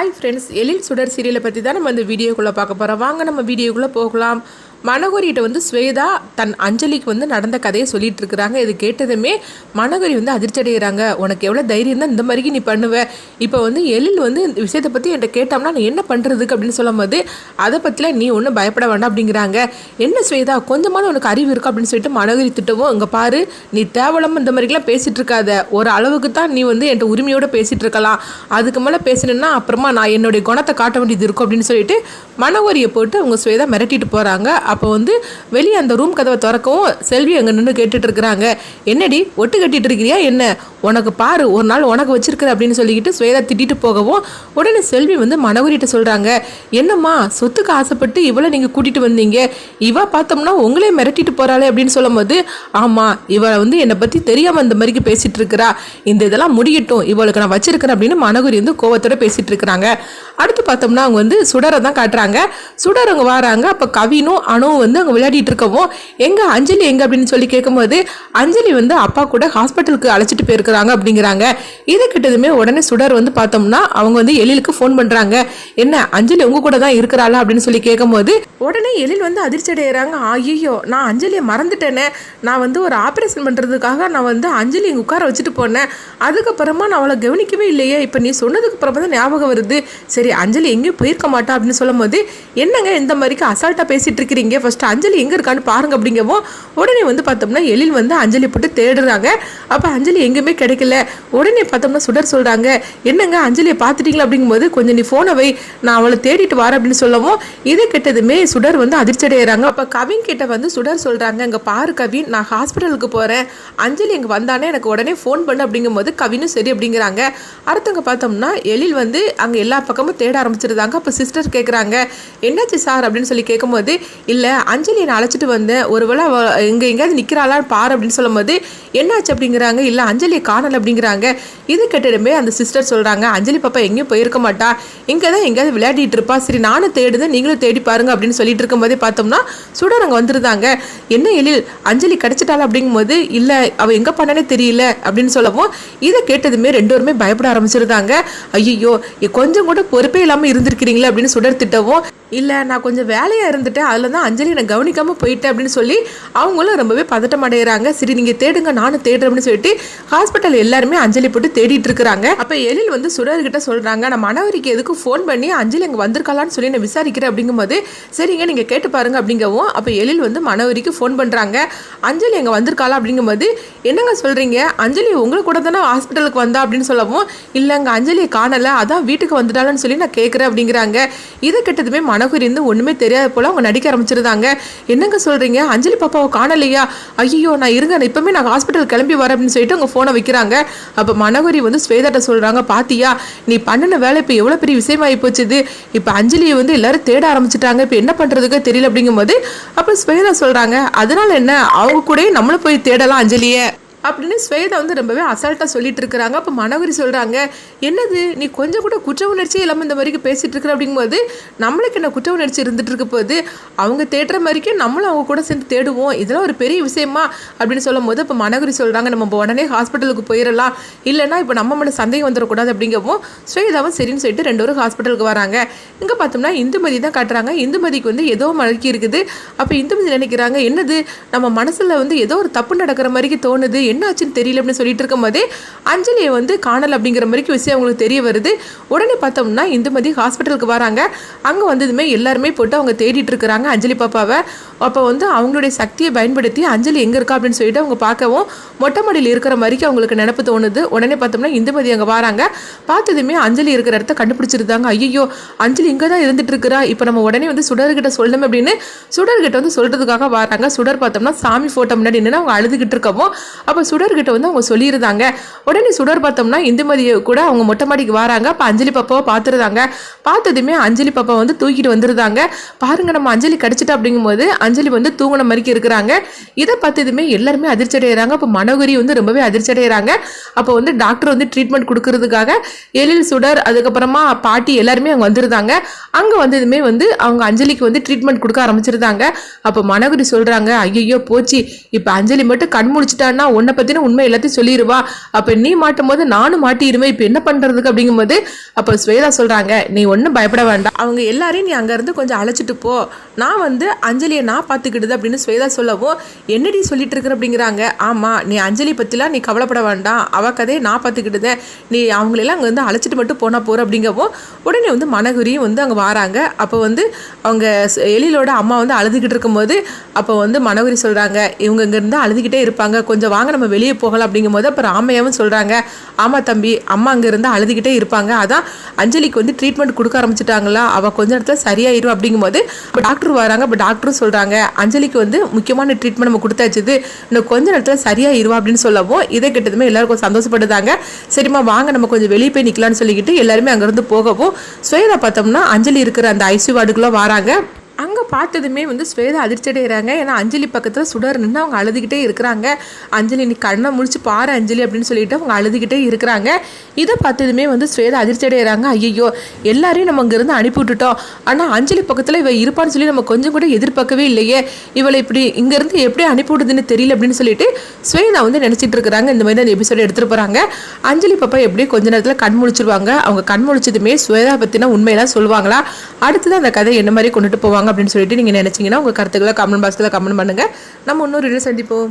Hi friends எழில் சுடர் சீரியலை பற்றி தான் நம்ம இந்த வீடியோக்குள்ளே பார்க்க போகிறோம் வாங்க நம்ம வீடியோக்குள்ளே போகலாம். மனோகரிகிட்ட வந்து ஸ்வேதா தன் அஞ்சலிக்கு வந்து நடந்த கதையை சொல்லிட்டு இருக்கிறாங்க. இது கேட்டதுமே மனோகரி வந்து அதிர்ச்சி அடைகிறாங்க. உனக்கு எவ்வளோ தைரியம் தான் இந்த மாதிரிக்கு நீ பண்ணுவ. இப்போ வந்து எழில் வந்து இந்த விஷயத்தை பற்றி என்கிட்ட கேட்டோம்னா நான் என்ன பண்ணுறதுக்கு அப்படின்னு சொல்லும்போது அதை பற்றிலாம் நீ ஒன்றும் பயப்பட வேண்டாம் அப்படிங்கிறாங்க. என்ன ஸ்வேதா கொஞ்சமான உனக்கு அறிவு இருக்கும் அப்படின்னு சொல்லிட்டு மனோகரி திட்டவும் இங்கே பாரு நீ தேவலம் இந்த மாதிரிலாம் பேசிகிட்டு இருக்காத. ஒரு அளவுக்கு தான் நீ வந்து என்கிட்ட உரிமையோடு பேசிகிட்டு இருக்கலாம். அதுக்கு மேலே பேசணுன்னா அப்புறமா நான் என்னுடைய குணத்தை காட்ட வேண்டியது இருக்கும். அப்படின்னு சொல்லிட்டு மனோகரியை போட்டு அவங்க ஸ்வேதா மிரட்டிட்டு போகிறாங்க அப்போ வந்து வெளியே அந்த ரூம் கதவை திறக்கவும் செல்வி அங்கே நின்று கேட்டுட்டு இருக்கிறாங்க என்னடி ஒட்டு கட்டிட்டு இருக்கிறியா என்ன? உனக்கு பாரு ஒரு நாள் உனக்கு வச்சிருக்கிற அப்படின்னு சொல்லிக்கிட்டு ஸ்வேதா திட்டிட்டு போகவும் உடனே செல்வி வந்து மனோகரிட்ட சொல்கிறாங்க என்னம்மா சொத்துக்கு ஆசைப்பட்டு இவளை நீங்கள் கூட்டிகிட்டு வந்தீங்க. இவா பார்த்தோம்னா உங்களே மிரட்டிட்டு போகிறாளே அப்படின்னு சொல்லும்போது ஆமாம் இவளை வந்து என்னை பற்றி தெரியாமல் இந்த மாதிரிக்கு பேசிகிட்டு இருக்கிறா இந்த இதெல்லாம் முடியட்டும் இவளுக்கு நான் வச்சிருக்கிறேன் அப்படின்னு மனகுரி வந்து கோவத்தோட பேசிகிட்டு இருக்கிறாங்க அடுத்து பார்த்தோம்னா அவங்க வந்து சுடரை தான் காட்டுறாங்க. சுடர் அங்கே வராங்க. அப்போ கவினும் அணுவும் வந்து அங்கே விளையாடிட்டு இருக்கவும் எங்கே அஞ்சலி எங்கே? அப்படின்னு சொல்லி கேட்கும்போது அஞ்சலி வந்து அப்பா கூட ஹாஸ்பிட்டலுக்கு அழைச்சிட்டு போயிருக்கிறாங்க அப்படிங்கிறாங்க. இதை கிட்டதுமே உடனே சுடர் வந்து பார்த்தோம்னா அவங்க வந்து எழிலுக்கு ஃபோன் பண்ணுறாங்க என்ன அஞ்சலி உங்க கூட தான் இருக்கிறாளா? அப்படின்னு சொல்லி கேட்கும்போது உடனே எழில் வந்து அதிர்ச்சி அடைகிறாங்க ஐயோ நான் அஞ்சலியை மறந்துட்டேனே. நான் வந்து ஒரு ஆப்ரேஷன் பண்ணுறதுக்காக நான் வந்து அஞ்சலி இங்கே உட்கார வச்சுட்டு போனேன். அதுக்கப்புறமா நான் அவளை கவனிக்கவே இல்லையே. இப்போ நீ சொன்னதுக்கு அப்புறமா தான் ஞாபகம் வருது. சரி அஞ்சலி எங்கேயும் போயிருக்க மாட்டா அப்படின்னு சொல்லும்போது என்னங்க இந்த மாதிரிக்கு அசால்ட்டாக பேசிகிட்டு இருக்கிறீங்க? ஃபஸ்ட்டு அஞ்சலி எங்கே இருக்கான்னு பாருங்க அப்படிங்கவும் உடனே வந்து பார்த்தோம்னா எழில் வந்து அஞ்சலி போட்டு தேடுறாங்க. அப்போ அஞ்சலி எங்கேயுமே கிடைக்கல. உடனே பார்த்தோம்னா சுடர் சொல்கிறாங்க என்னங்க அஞ்சலியை பார்த்துட்டீங்களா அப்படிங்கும்போது கொஞ்சம் நீ ஃபோனை வை நான் அவளை தேடிட்டு வரேன் அப்படின்னு சொல்லவும் இதை கெட்டதுமே சுடர் வந்து அதிர்ச்சி அடைகிறாங்க அப்போ கவின் கிட்ட வந்து சுடர் சொல்கிறாங்க இங்கே பாரு கவின் நான் ஹாஸ்பிட்டலுக்கு போகிறேன் அஞ்சலி இங்கே வந்தானே எனக்கு உடனே ஃபோன் பண்ணு அப்படிங்கும்போது கவினும் சரி அப்படிங்கிறாங்க. அடுத்தவங்க பார்த்தோம்னா எழில் வந்து அங்கே எல்லா பக்கமும் தேட ஆரம்பிச்சிருந்தாங்க. அப்போ சிஸ்டர் கேட்குறாங்க என்னாச்சு சார்? அப்படின்னு சொல்லி கேட்கும்போது இல்லை அஞ்சலி நான் அழைச்சிட்டு வந்தேன் ஒருவேளை அவ இங்கே எங்கேயாவது நிற்கிறாளா பாரு அப்படின்னு சொல்லும்போது என்னாச்சு? அப்படிங்கிறாங்க. இல்லை அஞ்சலியை காணலை அப்படிங்கிறாங்க. இது கேட்டதுமே அந்த சிஸ்டர் சொல்கிறாங்க அஞ்சலி பாப்பா எங்கேயும் போயிருக்க மாட்டா. இங்கே தான் எங்கேயாவது விளையாடிட்டு இருப்பா. சரி நானும் தேடுதேன் நீங்களும் தேடி பாருங்க அப்படின்னு சொல்லிட்டு இருக்கும்போதே பார்த்தோம்னா சுடர் அங்கே வந்துருந்தாங்க. என்ன எழில் அஞ்சலி கிடைச்சிட்டாளா? அப்படிங்கும்போது இல்லை அவள் எங்கே பண்ணனே தெரியல அப்படின்னு சொல்லவும் இதை கேட்டதுமே ரெண்டு பேருமே பயப்பட ஆரம்பிச்சிருந்தாங்க. ஐயோ கொஞ்சம் கூட பொறுப்பு இல்லாமல் இருந்திருக்கிறீங்களே அப்படின்னு சுடர் திட்டவும் இல்லை நான் கொஞ்சம் வேலையாக இருந்துட்டேன். அதில் தான் அஞ்சலி நான் கவனிக்காமல் போயிட்டேன் அப்படின்னு சொல்லி அவங்களும் ரொம்பவே பதட்டம் அடைகிறாங்க சரி நீங்கள் தேடுங்க நானும் தேடுறேன் அப்படின்னு சொல்லிட்டு ஹாஸ்பிட்டல் எல்லாருமே அஞ்சலி போட்டு தேடிட்டு இருக்கிறாங்க. அப்போ எழில் வந்து சுடர்கிட்ட சொல்கிறாங்க நான் மனவரிக்கு எதுக்கு ஃபோன் பண்ணி அஞ்சலி அங்கே வந்திருக்காளான்னு சொல்லி நான் விசாரிக்கிறேன் அப்படிங்கும்போது சரிங்க நீங்கள் கேட்டு பாருங்க அப்படிங்கவும் அப்போ எழில் வந்து மனவரிக்கு ஃபோன் பண்ணுறாங்க அஞ்சலி அங்கே வந்திருக்காளா? அப்படிங்கும்போது என்னங்க சொல்கிறீங்க அஞ்சலி உங்களுக்கு கூட தானே ஹாஸ்பிட்டலுக்கு வந்தா? அப்படின்னு சொல்லவும் இல்லைங்க அஞ்சலியை காணலை. அதான் வீட்டுக்கு வந்துட்டாலன்னு சொல்லி நான் கேட்குறேன் அப்படிங்கிறாங்க. இதை கிட்டதுமே மனகுரி இருந்து ஒன்றுமே தெரியாத போல் அவங்க நடிக்க ஆரம்பிச்சிருந்தாங்க. என்னங்க சொல்கிறீங்க அஞ்சலி பாப்பாவை காணலையா? ஐயோ நான் இருங்க நான் இப்போமே நான் ஹாஸ்பிட்டல் கிளம்பி வரேன் அப்படின்னு சொல்லிட்டு அவங்க ஃபோனை வைக்கிறாங்க. அப்போ மனகுரி வந்து ஸ்வேதாட்ட சொல்கிறாங்க பாத்தியா நீ பண்ணின வேலை இப்போ எவ்வளோ பெரிய விஷயமாகி போச்சுது. இப்போ அஞ்சலியை வந்து எல்லாரும் தேட ஆரம்பிச்சிட்டாங்க. இப்போ என்ன பண்ணுறதுக்கு தெரியல அப்படிங்கும்போது அப்போ ஸ்வேதா சொல்கிறாங்க அதனால என்ன? அவங்க கூடயே நம்மளும் போய் தேடலாம் அஞ்சலியை. அப்படின்னு ஸ்வேதா வந்து ரொம்பவே அசால்ட்டாக சொல்லிட்டு இருக்கிறாங்க. அப்போ மனோகரி சொல்கிறாங்க என்னது? நீ கொஞ்சம் கூட குற்ற உணர்ச்சி இல்லாமல் இந்த மாதிரிக்கு பேசிகிட்டு இருக்கிற? அப்படிங்கும்போது நம்மளுக்கு என்ன குற்ற உணர்ச்சி இருந்துட்டு இருக்க போது அவங்க தேடுற மாதிரிக்கே நம்மளும் அவங்க கூட சேர்ந்து தேடுவோம். இதெல்லாம் ஒரு பெரிய விஷயமா? அப்படின்னு சொல்லும் போது இப்போ மனோகரி சொல்கிறாங்க நம்ம உடனே ஹாஸ்பிட்டலுக்கு போயிடலாம். இல்லைன்னா இப்போ நம்ம மேலே சந்தேகம் வந்துடக்கூடாது. அப்படிங்கவும் ஸ்வேதாவும் சரின்னு சொல்லிட்டு ரெண்டு பேரும் ஹாஸ்பிட்டலுக்கு வராங்க. இங்கே பார்த்தோம்னா இந்துமதி தான் காட்டுறாங்க. இந்துமதிக்கு வந்து ஏதோ மழக்கி இருக்குது. அப்போ இந்துமதி நினைக்கிறாங்க என்னது? நம்ம மனசில் வந்து ஏதோ ஒரு தப்பு நடக்கிற மாதிரிக்கு தோணுது. என்ன ஆச்சுன்னு தெரியல அப்படின்னு சொல்லிட்டு இருக்கும்போதே அஞ்சலியை வந்து காணல் அப்படிங்கிற மாதிரிக்கு விஷயம் அவங்களுக்கு தெரிய வருது. உடனே பார்த்தோம்னா இந்துமதி ஹாஸ்பிட்டலுக்கு வராங்க. அங்கே வந்ததுமே எல்லாருமே போட்டு அவங்க தேடிட்டு இருக்கிறாங்க அஞ்சலி பாப்பாவை. அப்போ வந்து அவங்களுடைய சக்தியை பயன்படுத்தி அஞ்சலி எங்கே இருக்கா அப்படின்னு சொல்லிட்டு அவங்க பார்க்கவும் மொட்டை மாடியில் இருக்கிற மாதிரிக்கு அவங்களுக்கு நினப்பு தோணுது. உடனே பார்த்தோம்னா இந்துமதி அங்கே வராங்க. பார்த்ததுமே அஞ்சலி இருக்கிற இடத்த கண்டுபிடிச்சிருந்தாங்க. ஐயோ அஞ்சலி இங்கே தான் இருந்துட்டு இருக்கிறா. இப்போ நம்ம உடனே வந்து சுடர்கிட்ட சொல்லணும் அப்படின்னு சுடர்கிட்ட வந்து சொல்கிறதுக்காக வராங்க. சுடர் பார்த்தோம்னா சாமி ஃபோட்டோ முன்னாடி நின்று அவங்க அழுதுகிட்டு இருக்கவும் அப்போ சுடர்கிட்ட வந்து அவங்க சொல்லியிருந்தாங்க. உடனே சுடர் பார்த்தோம்னா இந்துமதியை கூட அவங்க மொட்டை மாடிக்கு வராங்க. அப்போ அஞ்சலி பாப்பாவை பார்த்துருந்தாங்க. பார்த்ததுமே அஞ்சலி பாப்பா வந்து தூக்கிட்டு வந்துருந்தாங்க. பாருங்க நம்ம அஞ்சலி கடிச்சிட்டா அப்படிங்கும்போது அஞ்சலி வந்து தூங்கின மாதிரிக்கு இருக்கிறாங்க. இதை பார்த்ததுமே எல்லாருமே அதிர்ச்சி அடைகிறாங்க அப்போ மனோகரி வந்து ரொம்பவே அதிர்ச்சி அடைகிறாங்க அப்போ வந்து டாக்டர் வந்து ட்ரீட்மெண்ட் கொடுக்கறதுக்காக எழில் சுடர் அதுக்கப்புறமா பாட்டி எல்லாருமே அங்கே வந்துருந்தாங்க. அங்கே வந்ததுமே வந்து அவங்க அஞ்சலிக்கு வந்து ட்ரீட்மெண்ட் கொடுக்க ஆரம்பிச்சிருந்தாங்க. அப்போ மனோகரி சொல்கிறாங்க ஐயோ போச்சு. இப்போ அஞ்சலி மட்டும் கண் முடிச்சிட்டான்னா ஒன்று தன்னை பற்றின உண்மை எல்லாத்தையும் சொல்லிடுவா அப்போ நீ மாட்டும் போது நானும் மாட்டிடுவேன் இப்போ என்ன பண்ணுறதுக்கு அப்படிங்கும்போது அப்போ ஸ்வேதா சொல்கிறாங்க நீ ஒன்றும் பயப்பட வேண்டாம். அவங்க எல்லாரையும் நீ அங்கேருந்து கொஞ்சம் அழைச்சிட்டு போ. நான் வந்து அஞ்சலியை நான் பார்த்துக்கிடுது அப்படின்னு ஸ்வேதா சொல்லவும் என்னடி சொல்லிட்டு இருக்கிற? அப்படிங்கிறாங்க. ஆமாம் நீ அஞ்சலி பற்றிலாம் நீ கவலைப்பட வேண்டாம். அவ கதையை நான் பார்த்துக்கிட்டுதேன் நீ அவங்களெல்லாம் அங்கே வந்து அழைச்சிட்டு மட்டும் போனால் போற அப்படிங்கவும் உடனே வந்து மனகுரியும் வந்து அங்கே வராங்க. அப்போ வந்து அவங்க எழிலோட அம்மா வந்து அழுதுகிட்டு இருக்கும்போது அப்போ வந்து மனகுரி சொல்கிறாங்க இவங்க இங்கேருந்து அழுதுகிட்டே இருப்பாங்க. கொஞ்சம் வாங்க நம்ம வெளியே போகலாம் அப்படிங்கும்போது அப்போ ராமையாவும் சொல்கிறாங்க ஆமாம் தம்பி அம்மா அங்கே இருந்து அழுதுகிட்டே இருப்பாங்க. அதான் அஞ்சலிக்கு வந்து ட்ரீட்மெண்ட் கொடுக்க ஆரம்பிச்சிட்டாங்களா? அவள் கொஞ்ச நேரத்தில் சரியாயிரும். அப்படிங்கும்போது இப்போ டாக்டர் வராங்க. இப்போ டாக்டரும் சொல்கிறாங்க அஞ்சலிக்கு வந்து முக்கியமான ட்ரீட்மெண்ட் நம்ம கொடுத்தாச்சுது இன்னும் கொஞ்ச நேரத்தில் சரியாயிருவா? அப்படின்னு சொல்லவும் இதை கிட்டதுமே எல்லாரும் கொஞ்சம் சந்தோஷப்படுதாங்க. சரிம்மா வாங்க. நம்ம கொஞ்சம் வெளியே போய் நிற்கலாம்னு சொல்லிக்கிட்டு எல்லாருமே அங்கேருந்து போகவும் ஸ்வேதா பார்த்தோம்னா அஞ்சலி இருக்கிற அந்த ஐசி வார்டுக்குள்ளே வராங்க. பார்த்ததுமே வந்து ஸ்வேதா அதிர்ச்சி அடைகிறாங்க ஏன்னா அஞ்சலி பக்கத்தில் சுடர் நின்று அவங்க அழுதுகிட்டே இருக்கிறாங்க. அஞ்சலி நீ கண்ணை முடிச்சு பாரு அஞ்சலி அப்படின்னு சொல்லிட்டு அவங்க அழுதுகிட்டே இருக்கிறாங்க. இதை பார்த்ததுமே வந்து ஸ்வேதா அதிர்ச்சி அடைகிறாங்க ஐயோ எல்லாரையும் நம்ம இங்கேருந்து அனுப்பி விட்டுட்டோம். ஆனால் அஞ்சலி பக்கத்தில் இவ இருப்பான்னு சொல்லி நம்ம கொஞ்சம் கூட எதிர்பார்க்கவே இல்லையே. இவளை இப்படி இங்கேருந்து எப்படி அனுப்பி விடுதுன்னு தெரியல அப்படின்னு சொல்லிட்டு ஸ்வேதா வந்து நினச்சிட்டு இருக்கிறாங்க. இந்த மாதிரி அந்த எபிசோட எடுத்துகிட்டு போகிறாங்க அஞ்சலி பாப்பா எப்படியும் கொஞ்ச நேரத்தில் கண் முழிச்சிருவாங்க. அவங்க கண் முழிச்சதுமே ஸ்வேதா பற்றின உண்மையெல்லாம் சொல்லுவாங்களா? அடுத்தது அந்த கதை என்ன மாதிரி கொண்டுட்டு போவாங்க அப்படின்னு சொல்லிட்டு நீங்கள் நினச்சிங்கன்னா உங்கள் கருத்துக்களை கமெண்ட் பாக்ஸில் கமெண்ட் பண்ணுங்கள் நம்ம இன்னொரு வீடியோ சந்திப்போம்.